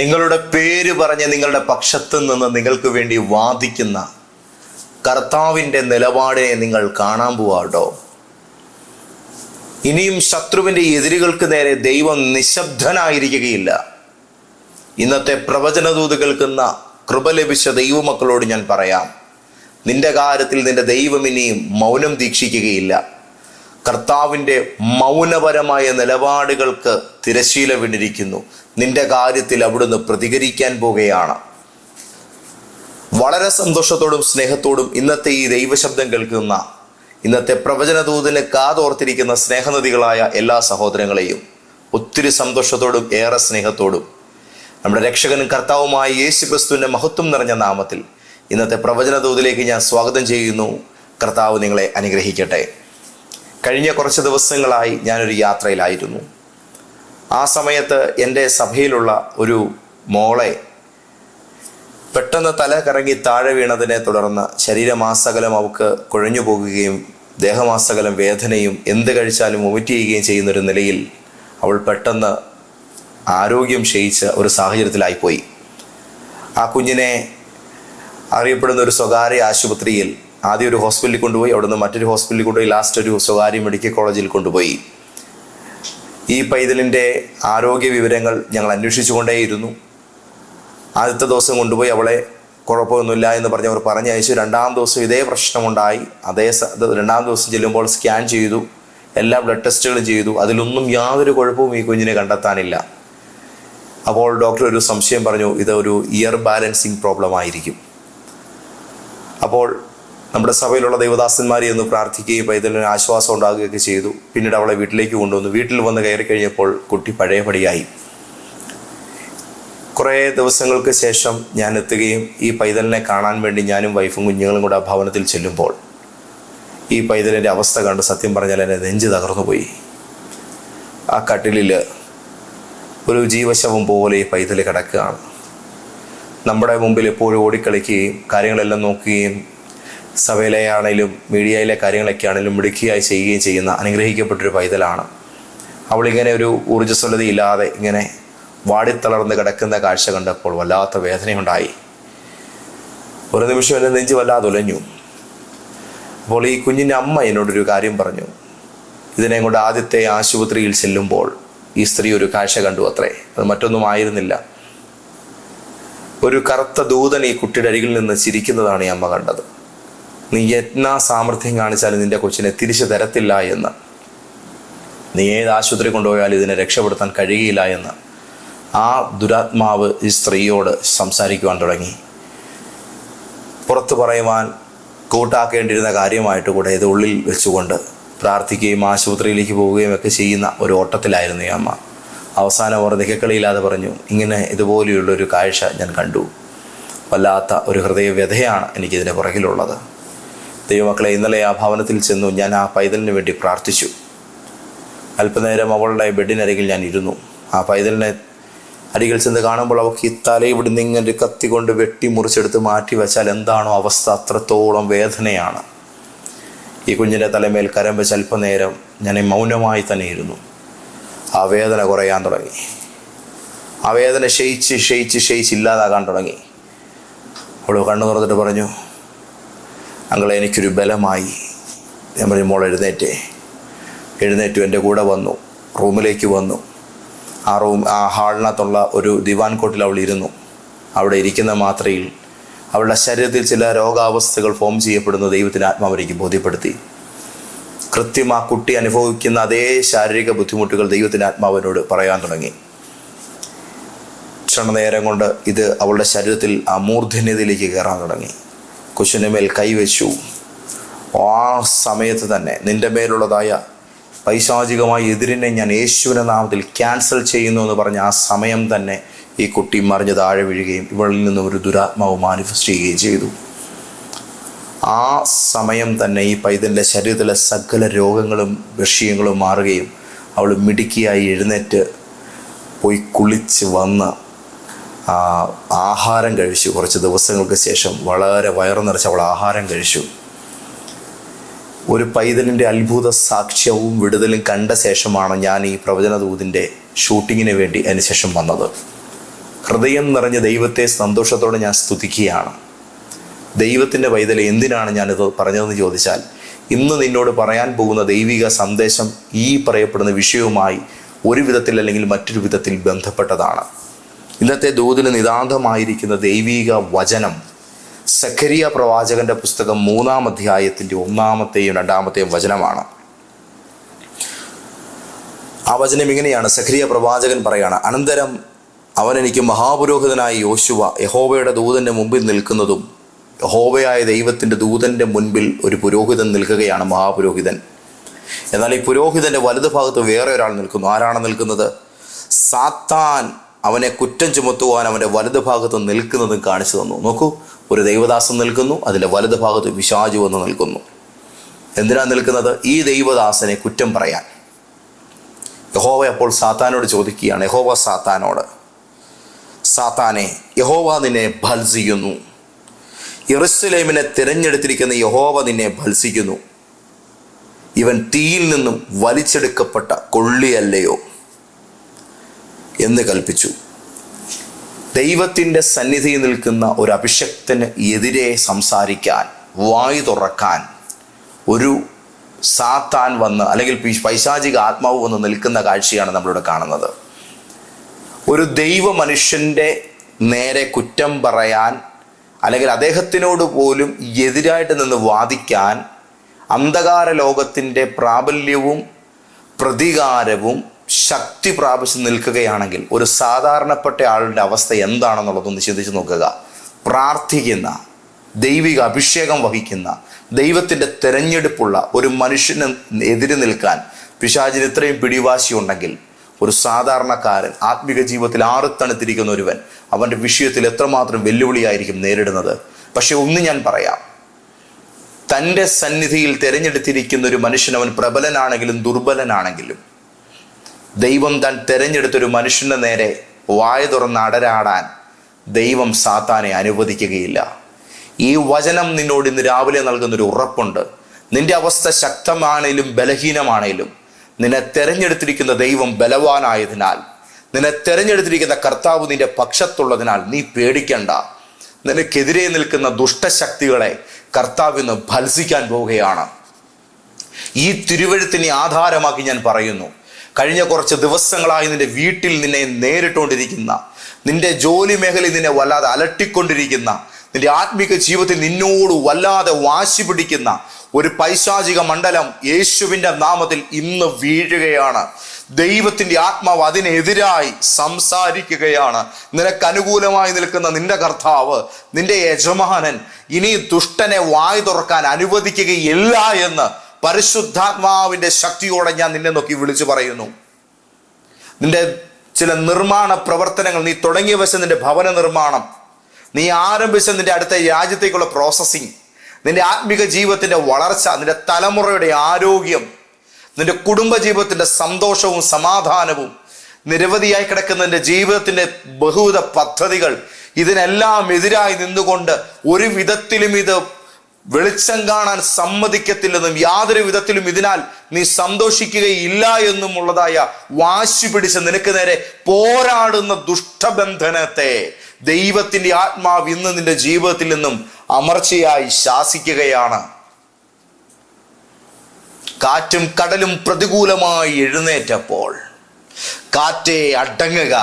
നിങ്ങളുടെ പേര് പറഞ്ഞ് നിങ്ങളുടെ പക്ഷത്ത് നിന്ന് നിങ്ങൾക്ക് വേണ്ടി വാദിക്കുന്ന കർത്താവിന്റെ നിലപാടിനെ നിങ്ങൾ കാണാൻ പോവാട്ടോ. ഇനിയും ശത്രുവിന്റെ എതിരുകൾക്ക് നേരെ ദൈവം നിശബ്ദനായിരിക്കുകയില്ല. ഇന്നത്തെ പ്രവചനദൂത് കേൾക്കുന്ന കൃപ ലഭിച്ച ദൈവമക്കളോട് ഞാൻ പറയാം. നിന്റെ കാര്യത്തിൽ നിന്റെ ദൈവം ഇനിയും മൗനം ദീക്ഷിക്കുകയില്ല. കർത്താവിന്റെ മൗനപരമായ നിലപാടുകൾക്ക് തിരശീല വീണിരിക്കുന്നു. നിന്റെ കാര്യത്തിൽ അവിടുന്ന് പ്രതികരിക്കാൻ പോകുകയാണ്. വളരെ സന്തോഷത്തോടും സ്നേഹത്തോടും ഇന്നത്തെ ഈ ദൈവശബ്ദം കേൾക്കുന്ന ഇന്നത്തെ പ്രവചനദൂതിന് കാതോർത്തിരിക്കുന്ന സ്നേഹനദികളായ എല്ലാ സഹോദരങ്ങളെയും ഒത്തിരി സന്തോഷത്തോടും ഏറെ സ്നേഹത്തോടും. നമ്മുടെ രക്ഷകനും കർത്താവുമായ യേശു ക്രിസ്തുവിന്റെ മഹത്വം നിറഞ്ഞ നാമത്തിൽ ഇന്നത്തെ പ്രവചനദൂതിലേക്ക് ഞാൻ സ്വാഗതം ചെയ്യുന്നു. കർത്താവ് നിങ്ങളെ അനുഗ്രഹിക്കട്ടെ. കഴിഞ്ഞ കുറച്ച് ദിവസങ്ങളായി ഞാനൊരു യാത്രയിലായിരുന്നു. ആ സമയത്ത് എന്റെ സഭയിലുള്ള ഒരു മോളെ പെട്ടെന്ന് തല കറങ്ങി താഴെ വീണതിനെ തുടർന്ന് ശരീരമാസകലം അവൾക്ക് കുഴഞ്ഞു പോകുകയും ദേഹമാസകലം വേദനയും എന്ത് കഴിച്ചാലും വൊമിറ്റ് ചെയ്യുകയും ചെയ്യുന്നൊരു നിലയിൽ അവൾ പെട്ടെന്ന് ആരോഗ്യം ക്ഷയിച്ച ഒരു സാഹചര്യത്തിലായിപ്പോയി. ആ കുഞ്ഞിനെ അറിയപ്പെടുന്ന ഒരു സ്വകാര്യ ആശുപത്രിയിൽ ആദ്യം ഒരു ഹോസ്പിറ്റലിൽ കൊണ്ടുപോയി അവിടുന്ന് മറ്റൊരു ഹോസ്പിറ്റലിൽ കൊണ്ടുപോയി ലാസ്റ്റ് ഒരു സ്വകാര്യ മെഡിക്കൽ കോളേജിൽ കൊണ്ടുപോയി. ഈ പൈതലിന്റെ ആരോഗ്യ വിവരങ്ങൾ ഞങ്ങൾ അന്വേഷിച്ചുകൊണ്ടേയിരുന്നു. ആദ്യത്തെ ദിവസം കൊണ്ടുപോയി അവളെ കുഴപ്പമൊന്നുമില്ല എന്ന് പറഞ്ഞ് അവർ പറഞ്ഞയച്ചു രണ്ടാം ദിവസം ഇതേ പ്രശ്നമുണ്ടായി. അതേ രണ്ടാം ദിവസം ചെല്ലുമ്പോൾ സ്കാൻ ചെയ്തു. എല്ലാ ബ്ലഡ് ടെസ്റ്റുകളും ചെയ്തു. അതിലൊന്നും യാതൊരു കുഴപ്പവും ഈ കുഞ്ഞിനെ കണ്ടെത്താനില്ല. അപ്പോൾ ഡോക്ടർ ഒരു സംശയം പറഞ്ഞു ഇത് ഒരു ഇയർ ബാലൻസിങ് പ്രോബ്ലം ആയിരിക്കും. അപ്പോൾ നമ്മുടെ സഭയിലുള്ള ദൈവദാസന്മാരെ ഒന്ന് പ്രാർത്ഥിക്കുകയും പൈതലിന് ആശ്വാസം ഉണ്ടാകുകയൊക്കെ ചെയ്തു. പിന്നീട് അവളെ വീട്ടിലേക്ക് കൊണ്ടുവന്നു. വീട്ടിൽ വന്ന് കയറി കഴിഞ്ഞപ്പോൾ കുട്ടി പഴയപടിയായി. കുറേ ദിവസങ്ങൾക്ക് ശേഷം ഞാൻ എത്തുകയും ഈ പൈതലിനെ കാണാൻ വേണ്ടി ഞാനും വൈഫും കുഞ്ഞുങ്ങളും കൂടെ ആ ഭവനത്തിൽ ചെല്ലുമ്പോൾ ഈ പൈതലിന്റെ അവസ്ഥ കണ്ട് സത്യം പറഞ്ഞാൽ എന്നെ നെഞ്ച് തകർന്നുപോയി ആ കട്ടിലിൽ ഒരു ജീവശവം പോലെ ഈ പൈതൽ കിടക്കുകയാണ്. നമ്മുടെ മുമ്പിൽ എപ്പോഴും ഓടിക്കളിക്കുകയും കാര്യങ്ങളെല്ലാം നോക്കുകയും സഭയിലെ ആണെങ്കിലും മീഡിയയിലെ കാര്യങ്ങളൊക്കെ ആണെങ്കിലും മിടുക്കിയായി ചെയ്യുകയും ചെയ്യുന്ന അനുഗ്രഹിക്കപ്പെട്ടൊരു പൈതലാണ്. അവളിങ്ങനെ ഒരു ഊർജസ്വലതയില്ലാതെ ഇങ്ങനെ വാടിത്തളർന്ന് കിടക്കുന്ന കാഴ്ച കണ്ടപ്പോൾ വല്ലാത്ത വേദനയുണ്ടായി. ഒരു നിമിഷം എന്നെ നെഞ്ച് വല്ലാതെ ഉലഞ്ഞു. അപ്പോൾ ഈ കുഞ്ഞിന്റെ അമ്മ എന്നോടൊരു കാര്യം പറഞ്ഞു. ഇതിനെ കൊണ്ട് ആദ്യത്തെ ആശുപത്രിയിൽ ചെല്ലുമ്പോൾ ഈ സ്ത്രീ ഒരു കാഴ്ച കണ്ടു അത്രേ. അത് മറ്റൊന്നും ആയിരുന്നില്ല ഒരു കറുത്ത ദൂതൻ ഈ കുട്ടിയുടെ അരികിൽ നിന്ന് ചിരിക്കുന്നതാണ് ഈ അമ്മ കണ്ടത്. നീ എന്നാ സാമർഥ്യം കാണിച്ചാലും നിന്റെ കൊച്ചിനെ തിരിച്ചു തരത്തില്ല എന്ന്. നീ ഏത് ആശുപത്രി കൊണ്ടുപോയാലും ഇതിനെ രക്ഷപ്പെടുത്താൻ കഴിയില്ല എന്ന്. ആ ദുരാത്മാവ് ഈ സ്ത്രീയോട് സംസാരിക്കുവാൻ തുടങ്ങി. പുറത്തു പറയുവാൻ കൂട്ടാക്കേണ്ടിയിരുന്ന കാര്യമായിട്ട് കൂടെ ഇത് ഉള്ളിൽ വെച്ചുകൊണ്ട് പ്രാർത്ഥിക്കുകയും ആശുപത്രിയിലേക്ക് പോവുകയും ഒക്കെ ചെയ്യുന്ന ഒരു ഓട്ടത്തിലായിരുന്നു ഈ അമ്മ. അവസാനം അവർ നികക്കളിയില്ലാതെ പറഞ്ഞു ഇങ്ങനെ ഇതുപോലെയുള്ളൊരു കാഴ്ച ഞാൻ കണ്ടു. വല്ലാത്ത ഒരു ഹൃദയവ്യഥയാണ് എനിക്കിതിന്റെ പുറകിലുള്ളത്. ദൈവമക്കളെ ഇന്നലെ ആ ഭവനത്തിൽ ചെന്നു ഞാൻ ആ പൈതലിന് വേണ്ടി പ്രാർത്ഥിച്ചു. അല്പനേരം അവളുടെ ബെഡിനരികിൽ ഞാൻ ഇരുന്നു. ആ പൈതലിനെ അരികിൽ ചെന്ന് കാണുമ്പോൾ അവൾക്ക് ഈ തല ഇവിടുന്ന് ഇങ്ങനെ കത്തി കൊണ്ട് വെട്ടി മുറിച്ചെടുത്ത് മാറ്റി വെച്ചാൽ എന്താണോ അവസ്ഥ? അത്രത്തോളം വേദനയാണ്. ഈ കുഞ്ഞിന്റെ തലമേൽ കരം വെച്ച് അല്പനേരം ഞാൻ മൗനമായി തന്നെ ഇരുന്നു. ആ വേദന കുറയാൻ തുടങ്ങി. ആ വേദന ക്ഷയിച്ച് ക്ഷയിച്ച് ക്ഷയിച്ച് ഇല്ലാതാകാൻ തുടങ്ങി. അവൾ കണ്ണു തുറന്നിട്ട് പറഞ്ഞു അങ്ങളെ എനിക്കൊരു ബലമായി ഞാൻ പറഞ്ഞു മോൾ എഴുന്നേറ്റേ. എഴുന്നേറ്റു എന്റെ കൂടെ വന്നു റൂമിലേക്ക് വന്നു. ആ റൂം ആ ഹാളിനകത്തുള്ള ഒരു ദിവാൻ കോട്ടിൽ അവൾ ഇരുന്നു. അവിടെ ഇരിക്കുന്ന മാത്രയിൽ അവളുടെ ശരീരത്തിൽ ചില രോഗാവസ്ഥകൾ ഫോം ചെയ്യപ്പെടുന്ന ദൈവത്തിന് ആത്മാവരിക്ക് ബോധ്യപ്പെടുത്തി. കൃത്യം ആ കുട്ടി അനുഭവിക്കുന്ന അതേ ശാരീരിക ബുദ്ധിമുട്ടുകൾ ദൈവത്തിന്റെ ആത്മാവിനോട് പറയാൻ തുടങ്ങി. ക്ഷണനേരം കൊണ്ട് ഇത് അവളുടെ ശരീരത്തിൽ ആ മൂർധന്യതയിലേക്ക് കയറാൻ തുടങ്ങി. കൊച്ചിന്റെ മേൽ കൈവച്ചു. ആ സമയത്ത് തന്നെ നിന്റെ മേലുള്ളതായ പൈശാചികമായ എതിരിനെ ഞാൻ യേശുവിന്റെ നാമത്തിൽ ക്യാൻസൽ ചെയ്യുന്നു എന്ന് പറഞ്ഞ ആ സമയം തന്നെ ഈ കുട്ടി മറിഞ്ഞ് താഴെ വീഴുകയും ഇവളിൽ നിന്ന് ഒരു ദുരാത്മാവ് മാനിഫെസ്റ്റ് ചെയ്യുകയും ചെയ്തു. ആ സമയം തന്നെ ഈ പൈതന്റെ ശരീരത്തിലെ സകല രോഗങ്ങളും വിഷയങ്ങളും മാറുകയും അവൾ മിടുക്കിയായി എഴുന്നേറ്റ് പോയി കുളിച്ച് വന്ന് ആഹാരം കഴിച്ചു. കുറച്ച് ദിവസങ്ങൾക്ക് ശേഷം വളരെ വയറു നിറച്ച് അവൾ ആഹാരം കഴിച്ചു. ഒരു പൈതലിന്റെ അത്ഭുത സാക്ഷ്യവും വിടുതലും കണ്ട ശേഷമാണ് ഞാൻ ഈ പ്രവചന ദൂതിന്റെ ഷൂട്ടിങ്ങിന് വേണ്ടി അതിന് ശേഷം വന്നത്. ഹൃദയം നിറഞ്ഞ ദൈവത്തെ സന്തോഷത്തോടെ ഞാൻ സ്തുതിക്കുകയാണ്. ദൈവത്തിന്റെ പൈതൽ എന്തിനാണ് ഞാനിത് പറഞ്ഞതെന്ന് ചോദിച്ചാൽ ഇന്ന് നിന്നോട് പറയാൻ പോകുന്ന ദൈവിക സന്ദേശം ഈ പറയപ്പെടുന്ന വിഷയവുമായി ഒരു വിധത്തിൽ അല്ലെങ്കിൽ മറ്റൊരു വിധത്തിൽ ബന്ധപ്പെട്ടതാണ്. ഇന്നത്തെ ദൂതിന് നിതാന്തമായിരിക്കുന്ന ദൈവിക വചനം. സക്കരിയ പ്രവാചകന്റെ പുസ്തകം മൂന്നാം അധ്യായത്തിന്റെ ഒന്നാമത്തെയും രണ്ടാമത്തെയും വചനമാണ്. ആ വചനം ഇങ്ങനെയാണ്. സഖരിയ പ്രവാചകൻ പറയാണ് അനന്തരം അവൻ എനിക്ക് മഹാപുരോഹിതനായ യോശുവ യഹോവയുടെ ദൂതന്റെ മുമ്പിൽ നിൽക്കുന്നതും യഹോവയായ ദൈവത്തിന്റെ ദൂതന്റെ മുൻപിൽ ഒരു പുരോഹിതൻ നിൽക്കുകയാണ് മഹാപുരോഹിതൻ. എന്നാൽ ഈ പുരോഹിതന്റെ വലതുഭാഗത്ത് വേറെ ഒരാൾ നിൽക്കുന്നു. ആരാണ് നിൽക്കുന്നത്? സാത്താൻ അവനെ കുറ്റം ചുമത്തുവാൻ അവന്റെ വലതുഭാഗത്ത് നിൽക്കുന്നതും കാണിച്ചു തന്നു. നോക്കൂ ഒരു ദൈവദാസം നിൽക്കുന്നു അതിന്റെ വലതുഭാഗത്ത് വിശാജു വന്ന് നിൽക്കുന്നു. എന്തിനാ നിൽക്കുന്നത്? ഈ ദൈവദാസനെ കുറ്റം പറയാൻ. യഹോവ അപ്പോൾ സാത്താനോട് ചോദിക്കുകയാണ് യഹോവ സാത്താനോട് സാത്താനെ യഹോവ നിന്നെ ഭത്സിക്കുന്നു. യെറുസലേമിനെ തിരഞ്ഞെടുത്തിരിക്കുന്ന യഹോവ നിന്നെ ഭത്സിക്കുന്നു. ഇവൻ തീയിൽ നിന്നും വലിച്ചെടുക്കപ്പെട്ട കൊള്ളിയല്ലയോ? എന്ന് കൽപ്പിച്ചു. ദൈവത്തിന്റെ സന്നിധിയിൽ നിൽക്കുന്ന ഒരു അഭിഷക്തന് എതിരെ സംസാരിക്കാൻ വായു തുറക്കാൻ ഒരു സാത്താൻ വന്ന് അല്ലെങ്കിൽ പൈശാചിക ആത്മാവ് വന്ന് നിൽക്കുന്ന കാഴ്ചയാണ് നമ്മളിവിടെ കാണുന്നത്. ഒരു ദൈവ മനുഷ്യന്റെ നേരെ കുറ്റം പറയാൻ അല്ലെങ്കിൽ അദ്ദേഹത്തിനോട് പോലും എതിരായിട്ട് നിന്ന് വാദിക്കാൻ അന്ധകാര ലോകത്തിന്റെ പ്രാബല്യവും പ്രതികാരവും ശക്തി പ്രാപിച്ച് നിൽക്കുകയാണെങ്കിൽ ഒരു സാധാരണപ്പെട്ട ആളുടെ അവസ്ഥ എന്താണെന്നുള്ളതൊന്ന് ചിന്തിച്ച് നോക്കുക. പ്രാർത്ഥിക്കുന്ന ദൈവിക അഭിഷേകം വഹിക്കുന്ന ദൈവത്തിന്റെ തിരഞ്ഞെടുപ്പുള്ള ഒരു മനുഷ്യന് എതിര് നിൽക്കാൻ പിശാചിന് ഇത്രയും പിടിവാശി ഉണ്ടെങ്കിൽ ഒരു സാധാരണക്കാരൻ ആത്മിക ജീവിതത്തിൽ ആറുത്തണുത്തിരിക്കുന്ന ഒരുവൻ അവന്റെ വിഷയത്തിൽ എത്രമാത്രം വെല്ലുവിളിയായിരിക്കും നേരിടുന്നത്. പക്ഷെ ഒന്ന് ഞാൻ പറയാം. തന്റെ സന്നിധിയിൽ തിരഞ്ഞെടുത്തിരിക്കുന്ന ഒരു മനുഷ്യൻ അവൻ പ്രബലനാണെങ്കിലും ദുർബലനാണെങ്കിലും ദൈവം താൻ തെരഞ്ഞെടുത്തൊരു മനുഷ്യന്റെ നേരെ വായ തുറന്ന് അടരാടാൻ ദൈവം സാത്താനെ അനുവദിക്കുകയില്ല. ഈ വചനം നിന്നോട് ഇന്ന് രാവിലെ നൽകുന്നൊരു ഉറപ്പുണ്ട്. നിന്റെ അവസ്ഥ ശക്തമാണേലും ബലഹീനമാണേലും നിന്നെ തെരഞ്ഞെടുത്തിരിക്കുന്ന ദൈവം ബലവാനായതിനാൽ നിന്നെ തെരഞ്ഞെടുത്തിരിക്കുന്ന കർത്താവ് നിന്റെ പക്ഷത്തുള്ളതിനാൽ നീ പേടിക്കണ്ട. നിനക്കെതിരെ നിൽക്കുന്ന ദുഷ്ടശക്തികളെ കർത്താവ് ഇന്ന് ഭത്സിക്കാൻ പോവുകയാണ്. ഈ തിരുവഴുത്തിനെ ആധാരമാക്കി ഞാൻ പറയുന്നു. കഴിഞ്ഞ കുറച്ച് ദിവസങ്ങളായി നിന്റെ വീട്ടിൽ നിന്നെ നേരിട്ടുകൊണ്ടിരിക്കുന്ന നിന്റെ ജോലി മേഖലയിൽ നിന്നെ വല്ലാതെ അലട്ടിക്കൊണ്ടിരിക്കുന്ന നിന്റെ ആത്മീക ജീവിതത്തിൽ നിന്നോട് വല്ലാതെ വാശി പിടിക്കുന്ന ഒരു പൈശാചിക മണ്ഡലം യേശുവിന്റെ നാമത്തിൽ ഇന്ന് വീഴുകയാണ്. ദൈവത്തിന്റെ ആത്മാവ് അതിനെതിരായി സംസാരിക്കുകയാണ്. നിനക്ക് അനുകൂലമായി നിൽക്കുന്ന നിന്റെ കർത്താവ് നിന്റെ യജമാനൻ ഇനി ദുഷ്ടനെ വായ് തുറക്കാൻ അനുവദിക്കുകയില്ല എന്ന് പരിശുദ്ധാത്മാവിന്റെ ശക്തിയോടെ ഞാൻ നിന്നെ നോക്കി വിളിച്ചു പറയുന്നു. നിന്റെ ചില നിർമ്മാണ പ്രവർത്തനങ്ങൾ നീ തുടങ്ങിയ വശം നിന്റെ ഭവന നിർമ്മാണം നീ ആരംഭിച്ച നിന്റെ അടുത്ത രാജ്യത്തേക്കുള്ള പ്രോസസ്സിങ് നിന്റെ ആത്മിക ജീവിതത്തിന്റെ വളർച്ച നിന്റെ തലമുറയുടെ ആരോഗ്യം നിന്റെ കുടുംബ ജീവിതത്തിന്റെ സന്തോഷവും സമാധാനവും നിരവധിയായി കിടക്കുന്ന നിന്റെ ജീവിതത്തിന്റെ ബഹുവിധ പദ്ധതികൾ ഇതിനെല്ലാം എതിരായി നിന്നുകൊണ്ട് ഒരു വിധത്തിലും ഇത് വെളിച്ചം കാണാൻ സമ്മതിക്കത്തില്ലെന്നും യാതൊരു വിധത്തിലും ഇതിനാൽ നീ സന്തോഷിക്കുകയില്ല എന്നും ഉള്ളതായ വാശി പിടിച്ച് നിനക്ക് നേരെ പോരാടുന്ന ദുഷ്ടബന്ധനത്തെ ദൈവത്തിന്റെ ആത്മാവ് ഇന്ന് നിന്റെ ജീവിതത്തിൽ നിന്നും അമർച്ചയായി ശാസിക്കുകയാണ്. കാറ്റും കടലും പ്രതികൂലമായി എഴുന്നേറ്റപ്പോൾ കാറ്റേ അടങ്ങുക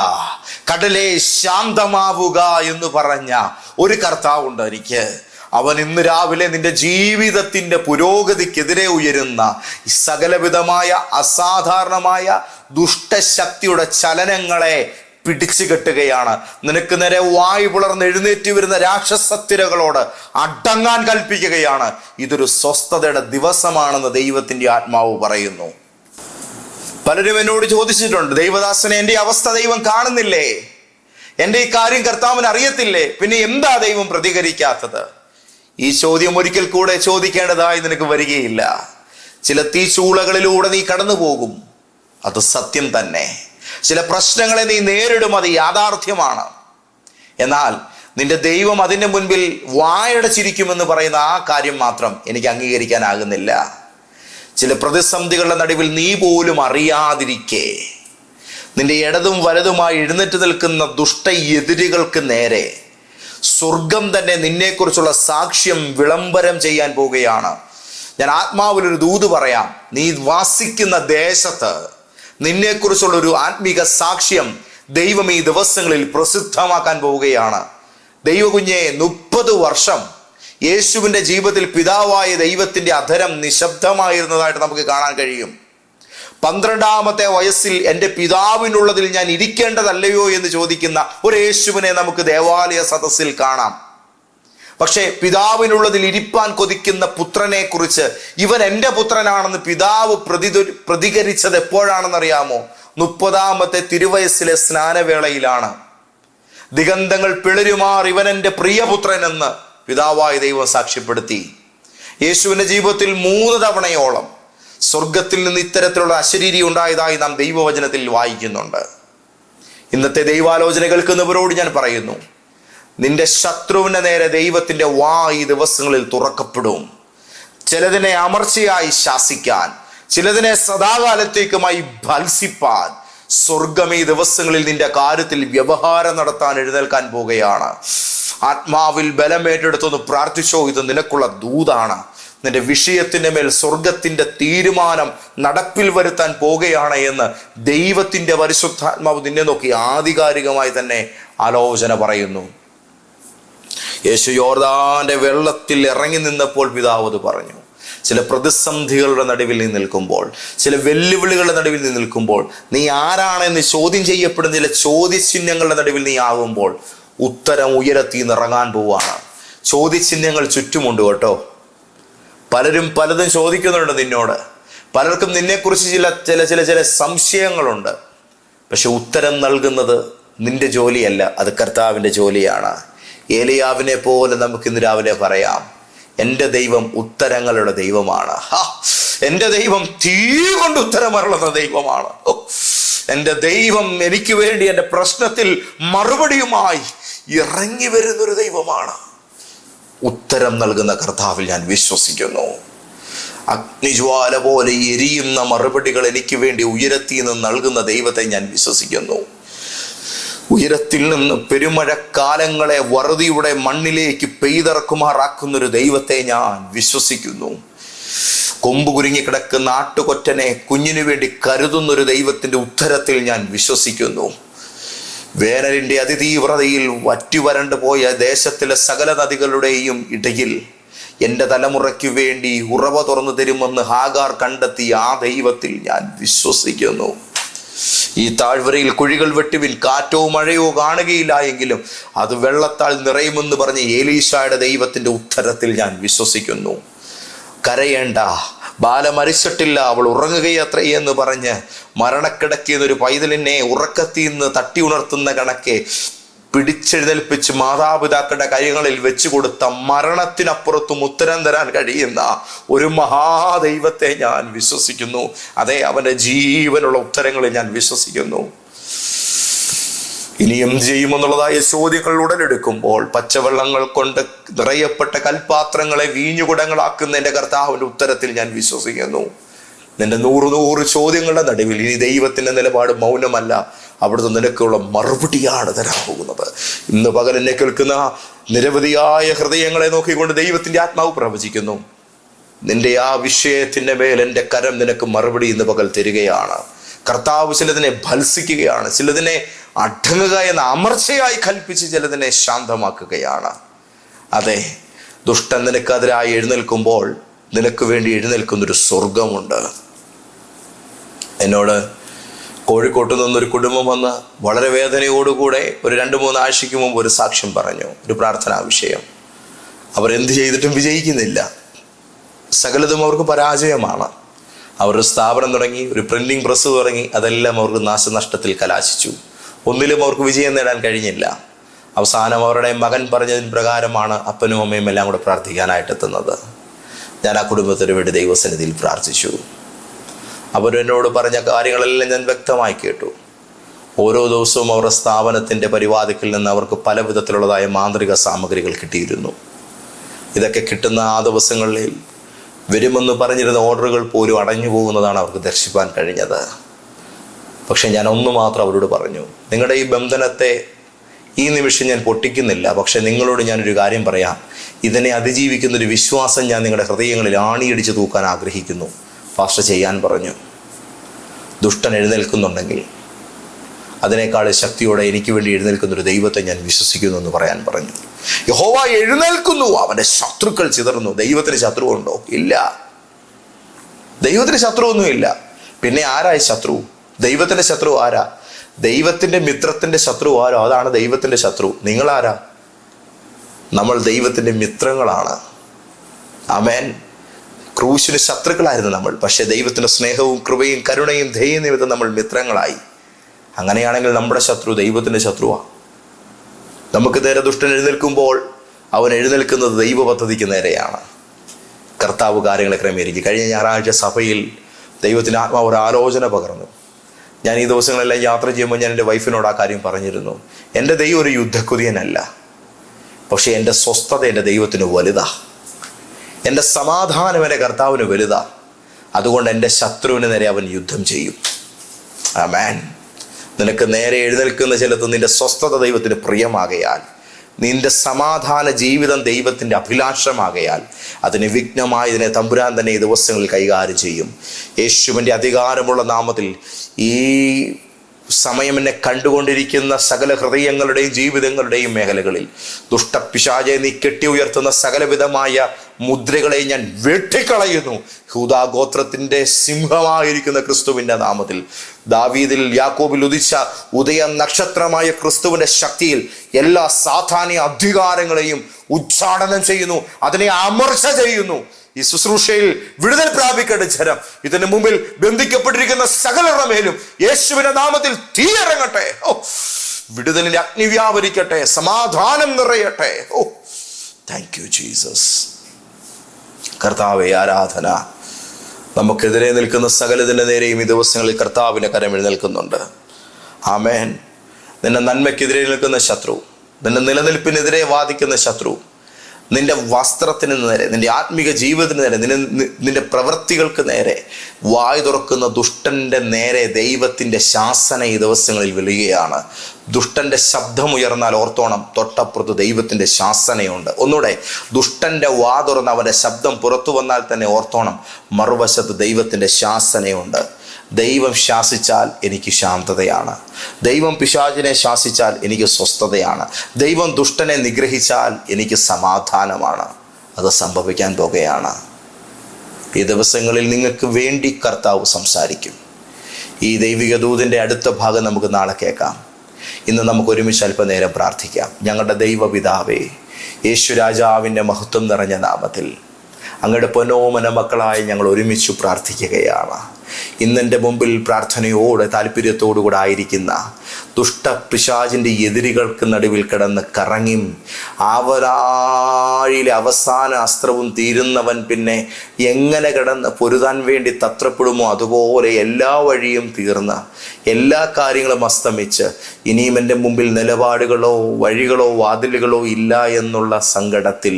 കടലെ ശാന്തമാവുക എന്ന് പറഞ്ഞ ഒരു കർത്താവുണ്ട് എനിക്ക്. അവൻ ഇന്ന് രാവിലെ നിന്റെ ജീവിതത്തിന്റെ പുരോഗതിക്കെതിരെ ഉയരുന്ന സകലവിധമായ അസാധാരണമായ ദുഷ്ടശക്തിയുടെ ചലനങ്ങളെ പിടിച്ചു കെട്ടുകയാണ്. നിനക്ക് നേരെ വായു പുലർന്ന് എഴുന്നേറ്റ് വരുന്ന രാക്ഷസത്തിരകളോട് അടങ്ങാൻ കൽപ്പിക്കുകയാണ്. ഇതൊരു സ്വസ്ഥതയുടെ ദിവസമാണെന്ന് ദൈവത്തിന്റെ ആത്മാവ് പറയുന്നു. പലരും എന്നോട് ചോദിച്ചിട്ടുണ്ട് ദൈവദാസനെ എന്റെ അവസ്ഥ ദൈവം കാണുന്നില്ലേ? എന്റെ ഈ കാര്യം കർത്താവിന് അറിയത്തില്ലേ? പിന്നെ എന്താ ദൈവം പ്രതികരിക്കാത്തത്? ഈ ചോദ്യം ഒരിക്കൽ കൂടെ ചോദിക്കേണ്ടതായി നിനക്ക് വരികയില്ല. ചില തീച്ചൂളകളിലൂടെ നീ കടന്നു പോകും അത് സത്യം തന്നെ. ചില പ്രശ്നങ്ങളെ നീ നേരിടും. അത് യാഥാർത്ഥ്യമാണ്. എന്നാൽ നിന്റെ ദൈവം അതിന്റെ മുൻപിൽ വായടച്ചിരിക്കുമെന്ന് പറയുന്ന ആ കാര്യം മാത്രം എനിക്ക് അംഗീകരിക്കാനാകുന്നില്ല. ചില പ്രതിസന്ധികളുടെ നടുവിൽ നീ പോലും അറിയാതിരിക്കെ. നിന്റെ ഇടതും വലതുമായി എഴുന്നേറ്റ് നിൽക്കുന്ന ദുഷ്ട എതിരുകൾക്ക് നേരെ സ്വർഗം തന്നെ നിന്നെക്കുറിച്ചുള്ള സാക്ഷ്യം വിളംബരം ചെയ്യാൻ പോവുകയാണ്. ഞാൻ ആത്മാവിലൊരു ദൂത് പറയാം. നീ വാസിക്കുന്ന ദേശത്ത് നിന്നെക്കുറിച്ചുള്ള ഒരു ആത്മീക സാക്ഷ്യം ദൈവം ഈ ദിവസങ്ങളിൽ പ്രസിദ്ധമാക്കാൻ പോവുകയാണ്. ദൈവകുഞ്ഞെ മുപ്പത് വർഷം യേശുവിന്റെ ജീവിതത്തിൽ പിതാവായ ദൈവത്തിന്റെ അധരം നിശബ്ദമായിരുന്നതായിട്ട് നമുക്ക് കാണാൻ കഴിയും. പന്ത്രണ്ടാമത്തെ വയസ്സിൽ എന്റെ പിതാവിനുള്ളതിൽ ഞാൻ ഇരിക്കേണ്ടതല്ലയോ എന്ന് ചോദിക്കുന്ന ഒരു യേശുവിനെ നമുക്ക് ദേവാലയ സദസ്സിൽ കാണാം. പക്ഷേ പിതാവിനുള്ളതിൽ ഇരിപ്പാൻ കൊതിക്കുന്ന പുത്രനെ കുറിച്ച് ഇവൻ എന്റെ പുത്രനാണെന്ന് പിതാവ് പ്രതി പ്രതികരിച്ചത് എപ്പോഴാണെന്നറിയാമോ? മുപ്പതാമത്തെ തിരുവയസ്സിലെ സ്നാനവേളയിലാണ്. ദിഗന്ധങ്ങൾ പിളരുമാർ ഇവൻ എന്റെ പ്രിയപുത്രൻ എന്ന് പിതാവായ ദൈവം സാക്ഷ്യപ്പെടുത്തി. യേശുവിന്റെ ജീവിതത്തിൽ മൂന്ന് തവണയോളം സ്വർഗത്തിൽ നിന്ന് ഇത്തരത്തിലുള്ള അശരീരി ഉണ്ടായതായി നാം ദൈവവചനത്തിൽ വായിക്കുന്നുണ്ട്. ഇന്നത്തെ ദൈവാലോചന കേൾക്കുന്നവരോട് ഞാൻ പറയുന്നു നിന്റെ ശത്രുവിന്റെ നേരെ ദൈവത്തിന്റെ വാ ഈ ദിവസങ്ങളിൽ തുറക്കപ്പെടും. ചിലതിനെ അമർച്ചയായി ശാസിക്കാൻ ചിലതിനെ സദാകാലത്തേക്കുമായി ഭത്സിപ്പാൻ സ്വർഗം ഈ ദിവസങ്ങളിൽ നിന്റെ കാര്യത്തിൽ വ്യവഹാരം നടത്താൻ എഴുന്നേൽക്കാൻ പോവുകയാണ്. ആത്മാവിൽ ബലമേറ്റെടുത്തൊന്ന് പ്രാർത്ഥിച്ചോ ഇത് നിനക്കുള്ള ദൂതാണ്. നിന്റെ വിഷയത്തിന്റെ മേൽ സ്വർഗത്തിന്റെ തീരുമാനം നടപ്പിൽ വരുത്താൻ പോകുകയാണ് എന്ന് ദൈവത്തിന്റെ പരിശുദ്ധാത്മാവ് നിന്നെ നോക്കി ആധികാരികമായി തന്നെ ആലോചന പറയുന്നു. യേശു യോർദാന്റെ വെള്ളത്തിൽ ഇറങ്ങി നിന്നപ്പോൾ പിതാവ് അത് പറഞ്ഞു. ചില പ്രതിസന്ധികളുടെ നടുവിൽ നീ നിൽക്കുമ്പോൾ ചില വെല്ലുവിളികളുടെ നടുവിൽ നീ നിൽക്കുമ്പോൾ നീ ആരാണെന്ന് ചോദ്യം ചെയ്യപ്പെടുന്ന ചില ചോദ്യചിഹ്നങ്ങളുടെ നടുവിൽ നീ ആകുമ്പോൾ ഉത്തരം ഉയരത്തിൽ നിന്ന് ഇറങ്ങാൻ പോവുകയാണ്. ചോദ്യചിഹ്നങ്ങൾ ചുറ്റുമുണ്ട് കേട്ടോ. പലരും പലതും ചോദിക്കുന്നുണ്ട് നിന്നോട്. പലർക്കും നിന്നെക്കുറിച്ച് ചില ചില ചില ചില സംശയങ്ങളുണ്ട്. പക്ഷെ ഉത്തരം നൽകുന്നത് നിന്റെ ജോലിയല്ല അത് കർത്താവിന്റെ ജോലിയാണ്. ഏലിയാവിനെ പോലെ നമുക്ക് ഇന്ന് രാവിലെ പറയാം എന്റെ ദൈവം ഉത്തരങ്ങളുടെ ദൈവമാണ്. എന്റെ ദൈവം തീ കൊണ്ട് ഉത്തരമരുളുന്ന ദൈവമാണ്. എന്റെ ദൈവം എനിക്ക് വേണ്ടി എന്റെ പ്രശ്നത്തിൽ മറുപടിയുമായി ഇറങ്ങി വരുന്നൊരു ദൈവമാണ്. ഉത്തരം നൽകുന്ന കർത്താവിൽ ഞാൻ വിശ്വസിക്കുന്നു. അഗ്നിജ്വാല പോലെ എരിയുന്ന മറുപടികൾ എനിക്ക് വേണ്ടി ഉയരത്തിൽ നിന്ന് നൽകുന്ന ദൈവത്തെ ഞാൻ വിശ്വസിക്കുന്നു. ഉയരത്തിൽ നിന്ന് പെരുമഴക്കാലങ്ങളെ വറുതിയുടെ മണ്ണിലേക്ക് പെയ്തിറക്കുമാറാക്കുന്നൊരു ദൈവത്തെ ഞാൻ വിശ്വസിക്കുന്നു. കൊമ്പ് കുരുങ്ങി കിടക്കുന്ന ആട്ടുകൊറ്റനെ കുഞ്ഞിനു വേണ്ടി കരുതുന്ന ഒരു ദൈവത്തിന്റെ ഉത്തരത്തിൽ ഞാൻ വിശ്വസിക്കുന്നു. വേനലിന്റെ അതിതീവ്രതയിൽ വറ്റുവരണ്ടു പോയ ദേശത്തിലെ സകല നദികളുടെയും ഇടയിൽ എന്റെ തലമുറയ്ക്ക് വേണ്ടി ഉറവ തുറന്നു തരുമെന്ന് ഹാഗാർ കണ്ടെത്തിയ ആ ദൈവത്തിൽ ഞാൻ വിശ്വസിക്കുന്നു. ഈ താഴ്വരയിൽ കുഴികൾ വെട്ടുവിൻ കാറ്റോ മഴയോ കാണുകയില്ല എങ്കിലും അത് വെള്ളത്താൽ നിറയുമെന്ന് പറഞ്ഞ് ഏലീഷായുടെ ദൈവത്തിന്റെ ഉത്തരത്തിൽ ഞാൻ വിശ്വസിക്കുന്നു. കരയേണ്ട ബാല മരിച്ചിട്ടില്ല അവൾ ഉറങ്ങുകയത്രേ എന്ന് പറഞ്ഞ് ഒരു പൈതലിനെ ഉറക്കത്തിൽ നിന്ന് തട്ടി ഉണർത്തുന്ന കണക്കെ പിടിച്ചെഴുന്നേൽപ്പിച്ച് മാതാപിതാക്കളുടെ കൈകളിൽ വെച്ചു കൊടുത്ത മരണത്തിനപ്പുറത്തും ഉത്തരം തരാൻ കഴിയുന്ന ഒരു മഹാദൈവത്തെ ഞാൻ വിശ്വസിക്കുന്നു. അതെ അവന്റെ ജീവനുള്ള ഉത്തരങ്ങളിൽ ഞാൻ വിശ്വസിക്കുന്നു. ഇനി എന്ത് ചെയ്യുമെന്നുള്ളതായ ചോദ്യങ്ങൾ ഉടലെടുക്കുമ്പോൾ പച്ചവെള്ളങ്ങൾ കൊണ്ട് നിറയപ്പെട്ട കൽപാത്രങ്ങളെ വീഞ്ഞുകുടങ്ങളാക്കുന്ന എന്റെ കർത്താവിന്റെ ഉത്തരത്തിൽ ഞാൻ വിശ്വസിക്കുന്നു. നിന്റെ നൂറ് നൂറ് ചോദ്യങ്ങളുടെ നടുവിൽ ഇനി ദൈവത്തിന്റെ നിലപാട് മൗനമല്ല. അവിടുത്തെ നിനക്കുള്ള മറുപടിയാണ് തരാൻ പോകുന്നത്. ഇന്ന് പകൽ എന്നെ കേൾക്കുന്ന നിരവധിയായ ഹൃദയങ്ങളെ നോക്കിക്കൊണ്ട് ദൈവത്തിന്റെ ആത്മാവ് പ്രവചിക്കുന്നു. നിന്റെ ആ വിഷയത്തിന്റെ മേൽ എന്റെ കരം നിനക്ക് മറുപടി ഇന്ന് പകൽ തരികയാണ്. കർത്താവ് ചിലതിനെ ഭത്സിക്കുകയാണ് ചിലതിനെ അടങ്ങുക എന്ന അമർച്ചയായി കൽപ്പിച്ച് ചിലതിനെ ശാന്തമാക്കുകയാണ്. അതെ ദുഷ്ടൻ നിനക്കെതിരായി എഴുന്നേൽക്കുമ്പോൾ നിനക്ക് വേണ്ടി എഴുന്നേൽക്കുന്നൊരു സ്വർഗമുണ്ട് എന്നോട് കോഴിക്കോട്ട് നിന്നൊരു കുടുംബം വന്ന് വളരെ വേദനയോടുകൂടെ ഒരു രണ്ട് മൂന്ന് ആഴ്ചയ്ക്ക് മുമ്പ് ഒരു സാക്ഷ്യം പറഞ്ഞു ഒരു പ്രാർത്ഥനാ വിഷയം. അവരെന്ത് ചെയ്തിട്ടും വിജയിക്കുന്നില്ല. സകലതും അവർക്ക് പരാജയമാണ്. അവരുടെ സ്ഥാപനം തുടങ്ങി ഒരു പ്രിന്റിംഗ് പ്രസ് തുടങ്ങി അതെല്ലാം അവർക്ക് നാശനഷ്ടത്തിൽ കലാശിച്ചു. ഒന്നിലും അവർക്ക് വിജയം നേടാൻ കഴിഞ്ഞില്ല. അവസാനം അവരുടെ മകൻ പറഞ്ഞതിന് പ്രകാരമാണ് അപ്പനും അമ്മയും എല്ലാം കൂടെ പ്രാർത്ഥിക്കാനായിട്ട് എത്തുന്നത്. ഞാൻ ആ കുടുംബത്തിന് വേണ്ടി ദൈവസന്നിധിയിൽ പ്രാർത്ഥിച്ചു. അവർ എന്നോട് പറഞ്ഞ കാര്യങ്ങളെല്ലാം ഞാൻ വ്യക്തമായി കേട്ടു. ഓരോ ദിവസവും അവരുടെ സ്ഥാപനത്തിന്റെ പരിപാടിക്കിൽ നിന്ന് അവർക്ക് പല വിധത്തിലുള്ളതായ മാന്ത്രിക സാമഗ്രികൾ കിട്ടിയിരുന്നു. ഇതൊക്കെ കിട്ടുന്ന ആ ദിവസങ്ങളിൽ വരുമെന്ന് പറഞ്ഞിരുന്ന ഓർഡറുകൾ പോലും അടഞ്ഞു പോകുന്നതാണ് അവർക്ക് ദർശിപ്പാൻ കഴിഞ്ഞത്. പക്ഷെ ഞാൻ ഒന്ന് മാത്രം അവരോട് പറഞ്ഞു നിങ്ങളുടെ ഈ ബന്ധനത്തെ ഈ നിമിഷം ഞാൻ പൊട്ടിക്കുന്നില്ല പക്ഷെ നിങ്ങളോട് ഞാനൊരു കാര്യം പറയാം. ഇതിനെ അതിജീവിക്കുന്ന ഒരു വിശ്വാസം ഞാൻ നിങ്ങളുടെ ഹൃദയങ്ങളിൽ ആണിയടിച്ച് തൂക്കാൻ ആഗ്രഹിക്കുന്നു ഫാസ്റ്റ് ചെയ്യാൻ പറഞ്ഞു. ദുഷ്ടൻ എഴുന്നേൽക്കുന്നുണ്ടെങ്കിൽ അതിനേക്കാൾ ശക്തിയോടെ എനിക്ക് വേണ്ടി എഴുന്നേൽക്കുന്ന ഒരു ദൈവത്തെ ഞാൻ വിശ്വസിക്കുന്നു എന്ന് പറയാൻ പറഞ്ഞു. യഹോവ എഴുന്നേൽക്കുന്നു അവന്റെ ശത്രുക്കൾ ചിതറുന്നു. ദൈവത്തിന് ശത്രുവുണ്ടോ? ഇല്ല. ദൈവത്തിന് ശത്രുവൊന്നുമില്ല. പിന്നെ ആരായി ശത്രു? ദൈവത്തിന്റെ ശത്രു ആരാ? ദൈവത്തിന്റെ മിത്രത്തിന്റെ ശത്രു ആരോ? അതാണ് ദൈവത്തിന്റെ ശത്രു. നിങ്ങളാരാ? നമ്മൾ ദൈവത്തിന്റെ മിത്രങ്ങളാണ്. അമേൻ ക്രൂശിന് ശത്രുക്കളായിരുന്നു നമ്മൾ. പക്ഷേ ദൈവത്തിന്റെ സ്നേഹവും കൃപയും കരുണയും ധൈര്യം നിമിത്തം നമ്മൾ മിത്രങ്ങളായി. അങ്ങനെയാണെങ്കിൽ നമ്മുടെ ശത്രു ദൈവത്തിന്റെ ശത്രുവാ. നമുക്ക് നേരെ ദുഷ്ടൻ എഴുന്നേൽക്കുമ്പോൾ അവൻ എഴുന്നേൽക്കുന്നത് ദൈവ പദ്ധതിക്ക് നേരെയാണ്. കർത്താവ് കാര്യങ്ങളെ ക്രമീകരിക്കും. കഴിഞ്ഞ ഞായറാഴ്ച സഭയിൽ ദൈവത്തിന് ആത്മാവ് ഒരു ആലോചന പകർന്നു. ഞാൻ ഈ ദിവസങ്ങളെല്ലാം യാത്ര ചെയ്യുമ്പോൾ ഞാൻ എന്റെ വൈഫിനോട് ആ കാര്യം പറഞ്ഞിരുന്നു. എന്റെ ദൈവം ഒരു യുദ്ധക്കുതിയനല്ല. പക്ഷേ എന്റെ സ്വസ്ഥത എന്റെ ദൈവത്തിന് വലുതാ. എന്റെ സമാധാനം എന്റെ കർത്താവിന് വലുതാ. അതുകൊണ്ട് എന്റെ ശത്രുവിന് നേരെ അവൻ യുദ്ധം ചെയ്യും. ആ മാൻ നിനക്ക് നേരെ എഴുന്നേൽക്കുന്ന ചിലത്ത് നിന്റെ സ്വസ്ഥത ദൈവത്തിന് പ്രിയമാകയാൽ നിന്റെ സമാധാന ജീവിതം ദൈവത്തിന്റെ അഭിലാഷമാകയാൽ അതിന് വിഘ്നമായതിനെ തമ്പുരാൻ തന്നെ ഈ ദിവസങ്ങളിൽ കൈകാര്യം ചെയ്യും. യേശുവിന്റെ അധികാരമുള്ള നാമത്തിൽ ഈ സമയം എന്നെ കണ്ടുകൊണ്ടിരിക്കുന്ന സകല ഹൃദയങ്ങളുടെയും ജീവിതങ്ങളുടെയും മേഖലകളിൽ. ദുഷ്ടപിശാചെ നീ കെട്ടി ഉയർത്തുന്ന സകലവിധമായ മുദ്രകളെ ഞാൻ വെട്ടിക്കളയുന്നു. ഹൂദാ ഗോത്രത്തിന്റെ സിംഹമായിരിക്കുന്ന ക്രിസ്തുവിന്റെ നാമത്തിൽ. ദാവീദിൽ യാക്കോബിൽ ഉദിച്ച ഉദയ നക്ഷത്രമായ ക്രിസ്തുവിന്റെ ശക്തിയിൽ എല്ലാ സാധാന്യ അധികാരങ്ങളെയും ഉച്ചാടനം ചെയ്യുന്നു. അതിനെ അമർച്ച ചെയ്യുന്നു. ഈ ശുശ്രൂഷയിൽ വിടുതൽ പ്രാപിക്കേണ്ട ജനം ഇതിന് മുമ്പിൽ ബന്ധിക്കപ്പെട്ടിരിക്കുന്ന സകലരുടെ മേലും യേശുവിന്റെ നാമത്തിൽ തീയിറങ്ങട്ടെ. ഓ വിടുതലിന്റെ അഗ്നി വ്യാപരിക്കട്ടെ സമാധാനം നിറയട്ടെ. ഓ താങ്ക് യു ജീസസ് കർത്താവെ ആരാധന. നമുക്കെതിരെ നിൽക്കുന്ന സകലതിന്റെ നേരെയും ഈ ദിവസങ്ങളിൽ കർത്താവിന്റെ കരമിൽ എഴുന്നേൽക്കുന്നുണ്ട്. ആമേൻ. നിന്നെ നന്മയ്ക്കെതിരെ നിൽക്കുന്ന ശത്രു നിന്റെ നിലനിൽപ്പിനെതിരെ വാദിക്കുന്ന ശത്രു നിന്റെ വസ്ത്രത്തിന് നേരെ നിന്റെ ആത്മീക ജീവിതത്തിന് നേരെ നിന്റെ നിന്റെ പ്രവൃത്തികൾക്ക് നേരെ വായു തുറക്കുന്ന ദുഷ്ടന്റെ നേരെ ദൈവത്തിന്റെ ശാസന ഈ ദിവസങ്ങളിൽ വിളിയുകയാണ്. ദുഷ്ടന്റെ ശബ്ദമുയർന്നാൽ ഓർത്തോണം തൊട്ടപ്പുറത്ത് ദൈവത്തിന്റെ ശാസനയുണ്ട്. ഒന്നുകൂടെ ദുഷ്ടന്റെ വാ തുറന്ന് അവന്റെ ശബ്ദം പുറത്തു വന്നാൽ തന്നെ ഓർത്തോണം മറുവശത്ത് ദൈവത്തിന്റെ ശാസനയുണ്ട്. ദൈവം ശാസിച്ചാൽ എനിക്ക് ശാന്തതയാണ്. ദൈവം പിശാചിനെ ശാസിച്ചാൽ എനിക്ക് സ്വസ്ഥതയാണ്. ദൈവം ദുഷ്ടനെ നിഗ്രഹിച്ചാൽ എനിക്ക് സമാധാനമാണ്. അത് സംഭവിക്കാൻ പോകുകയാണ്. ഈ ദിവസങ്ങളിൽ നിങ്ങൾക്ക് വേണ്ടി കർത്താവ് സംസാരിക്കും. ഈ ദൈവിക ദൂതിന്റെ അടുത്ത ഭാഗം നമുക്ക് നാളെ കേൾക്കാം. ഇന്ന് നമുക്ക് ഒരുമിച്ച് അല്പനേരം പ്രാർത്ഥിക്കാം. ഞങ്ങളുടെ ദൈവപിതാവേ യേശു രാജാവിന്റെ മഹത്വം നിറഞ്ഞ നാമത്തിൽ അങ്ങയുടെ പൊന്നോമന മക്കളായി ഞങ്ങൾ ഒരുമിച്ച് പ്രാർത്ഥിക്കുകയാണ്. ഇന്നെന്റെ മുമ്പിൽ പ്രാർത്ഥനയോടെ താല്പര്യത്തോടു കൂടെ ആയിരിക്കുന്ന ദുഷ്ടപിശാചിന്റെ എതിരികൾക്ക് നടുവിൽ കിടന്ന് കറങ്ങി ആവരാഴിയിലെ അവസാന അസ്ത്രവും തീരുന്നവൻ പിന്നെ എങ്ങനെ കിടന്ന് പൊരുതാൻ വേണ്ടി തത്രപ്പെടുമോ അതുപോലെ എല്ലാ വഴിയും തീർന്ന്. എല്ലാ കാര്യങ്ങളും അസ്തമിച്ച് ഇനിയും എന്റെ മുമ്പിൽ നിലപാടുകളോ വഴികളോ വാതിലുകളോ ഇല്ല എന്നുള്ള സങ്കടത്തിൽ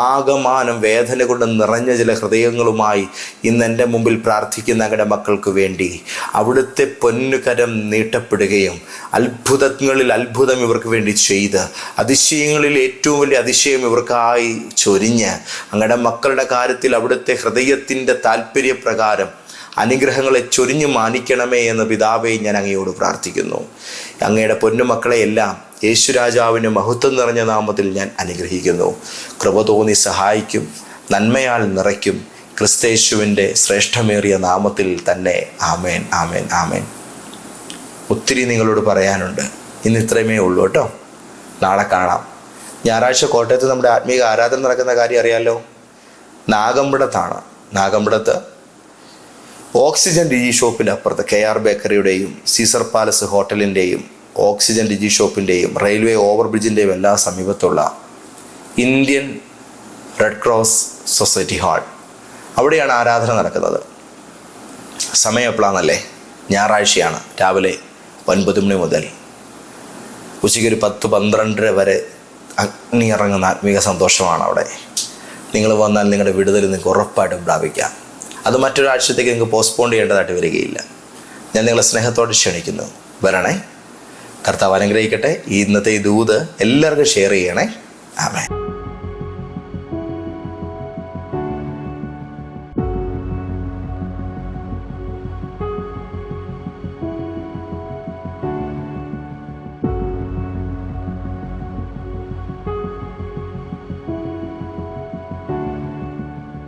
ആകമാനം വേദന കൊണ്ട് നിറഞ്ഞ ചില ഹൃദയങ്ങളുമായി ഇന്ന് എന്റെ മുമ്പിൽ പ്രാർത്ഥിക്കുന്ന അങ്ങടെ മക്കൾക്ക് വേണ്ടി അവിടുത്തെ പൊന്നുകരം നീട്ടപ്പെടുകയും അത്ഭുതങ്ങളിൽ അത്ഭുതം ഇവർക്ക് വേണ്ടി ചെയ്ത് അതിശയങ്ങളിൽ ഏറ്റവും വലിയ അതിശയം ഇവർക്കായി ചൊരിഞ്ഞ് അങ്ങയുടെ മക്കളുടെ കാര്യത്തിൽ അവിടുത്തെ ഹൃദയത്തിന്റെ താല്പര്യപ്രകാരം അനുഗ്രഹങ്ങളെ ചൊരിഞ്ഞു മാനിക്കണമേ എന്ന് പിതാവെ ഞാൻ അങ്ങയോട് പ്രാർത്ഥിക്കുന്നു. അങ്ങയുടെ പൊന്നുമക്കളെ എല്ലാം യേശുരാജാവിന്റെ മഹത്വം നിറഞ്ഞ നാമത്തിൽ ഞാൻ അനുഗ്രഹിക്കുന്നു. കൃപ തോന്നി സഹായിക്കും നന്മയാൽ നിറയ്ക്കും ക്രിസ്തേശുവിന്റെ ശ്രേഷ്ഠമേറിയ നാമത്തിൽ തന്നെ. ആമേൻ ആമേൻ ആമേൻ. ഒത്തിരി നിങ്ങളോട് പറയാനുണ്ട്. ഇന്ന് ഇത്രയുമേ ഉള്ളൂ കേട്ടോ. നാളെ കാണാം. ഞായറാഴ്ച കോട്ടയത്ത് നമ്മുടെ ആത്മീയ ആരാധന നടക്കുന്ന കാര്യം അറിയാമല്ലോ നാഗമ്പടത്താണ്. നാഗമ്പടത്ത് ഓക്സിജൻ ഡിജി ഷോപ്പിന്റെ അപ്പുറത്ത് കെ ആർ ബേക്കറിയുടെയും സീസർ പാലസ് ഹോട്ടലിന്റെയും ഓക്സിജൻ ഡിജി ഷോപ്പിന്റെയും റെയിൽവേ ഓവർ ബ്രിഡ്ജിന്റെയും എല്ലാം സമീപത്തുള്ള Indian red cross society hall. അവിടെയാണ് ആരാധന നടക്കുന്നത്. സമയം എപ്പോഴാണെന്നല്ലേ ഞായറാഴ്ചയാണ്. രാവിലെ ഒൻപത് മണി മുതൽ. ഉച്ചയ്ക്ക് ഒരു പത്ത് പന്ത്രണ്ടര വരെ അഗ്നി ഇറങ്ങുന്ന ആത്മീക സന്തോഷമാണ് അവിടെ. നിങ്ങൾ വന്നാൽ നിങ്ങളുടെ വിടുതൽ നിങ്ങൾക്ക് ഉറപ്പായിട്ടും പ്രാപിക്കാം. അത് മറ്റൊരാഴ്ചത്തേക്ക് നിങ്ങൾക്ക് പോസ്റ്റ്പോൺ ചെയ്യേണ്ടതായിട്ട് വരികയില്ല. ഞാൻ നിങ്ങളെ സ്നേഹത്തോടെ ക്ഷണിക്കുന്നു. വരണേ. കർത്താവ് അനുഗ്രഹിക്കട്ടെ. ഇന്നത്തെ ഈ ദൂത് എല്ലാവർക്കും ഷെയർ ചെയ്യണേ. ആമേ